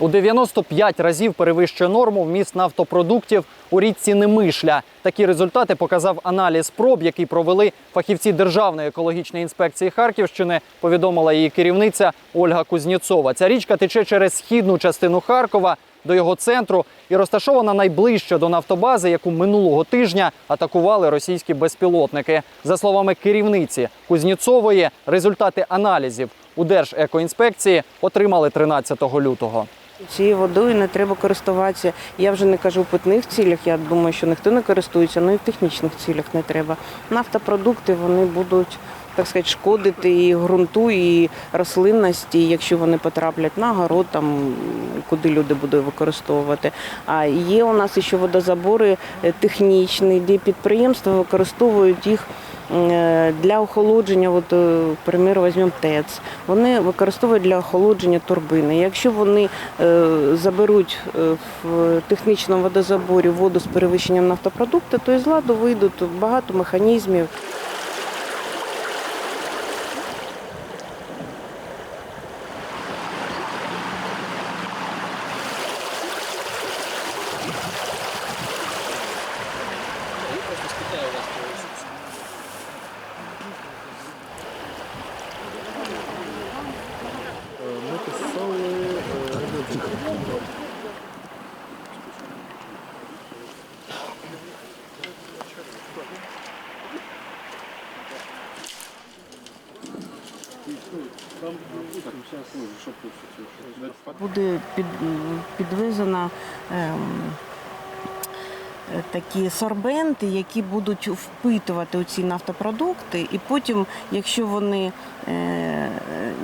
У 95 разів перевищує норму вміст нафтопродуктів у річці Немишля. Такі результати показав аналіз проб, який провели фахівці Державної екологічної інспекції Харківщини. Повідомила її керівниця Ольга Кузнєцова. Ця річка тече через східну частину Харкова до його центру і розташована найближче до нафтобази, яку минулого тижня атакували російські безпілотники. За словами керівниці Кузнєцової, результати аналізів у Держекоінспекції отримали 13 лютого. Цією водою не треба користуватися. Я вже не кажу в питних цілях. Я думаю, що ніхто не користується, ну і в технічних цілях не треба. Нафтопродукти вони будуть так сказати, шкодити і ґрунту, і рослинності, якщо вони потраплять на город, там куди люди будуть використовувати. А є у нас ще водозабори е, технічні, де підприємства використовують їх. Е, Для охолодження, от, е, візьмемо ТЕЦ, вони використовують для охолодження турбини. Якщо вони е, заберуть в технічному водозаборі воду з перевищенням нафтопродукту, то із ладу вийдуть багато механізмів. Буде під, підвезена ем, такі сорбенти, які будуть впитувати ці нафтопродукти, і потім, якщо вони е,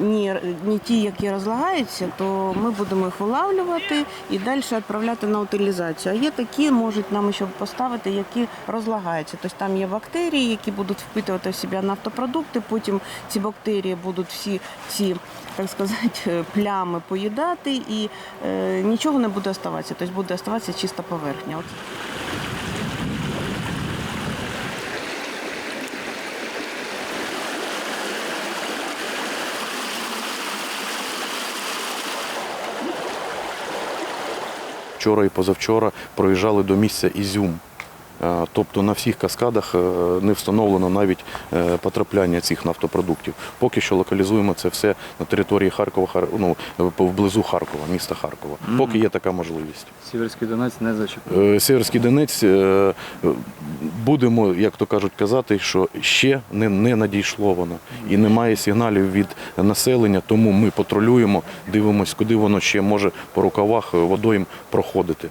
не, не ті, які розлагаються, то ми будемо їх вилавлювати і далі відправляти на утилізацію. А є такі, можуть нам ще поставити, які розлагаються. Тобто там є бактерії, які будуть впитувати в себе нафтопродукти, потім ці бактерії будуть всі ці, так сказати, плями поїдати і е, нічого не буде оставатися. Тобто буде оставатися чиста поверхня. Вчора і позавчора проїжджали до місця Ізюм. Е, Тобто на всіх каскадах е, не встановлено навіть е, потрапляння цих нафтопродуктів. Поки що локалізуємо це все на території Харкова, ну, вблизу Харкова, міста Харкова. Поки є така можливість. Сіверський Донець не зачепив. Сіверський Донець будемо, як то кажуть, казати, що ще не, не надійшло воно і немає сигналів від населення, тому ми патрулюємо, дивимося, куди воно ще може по рукавах водойм проходити.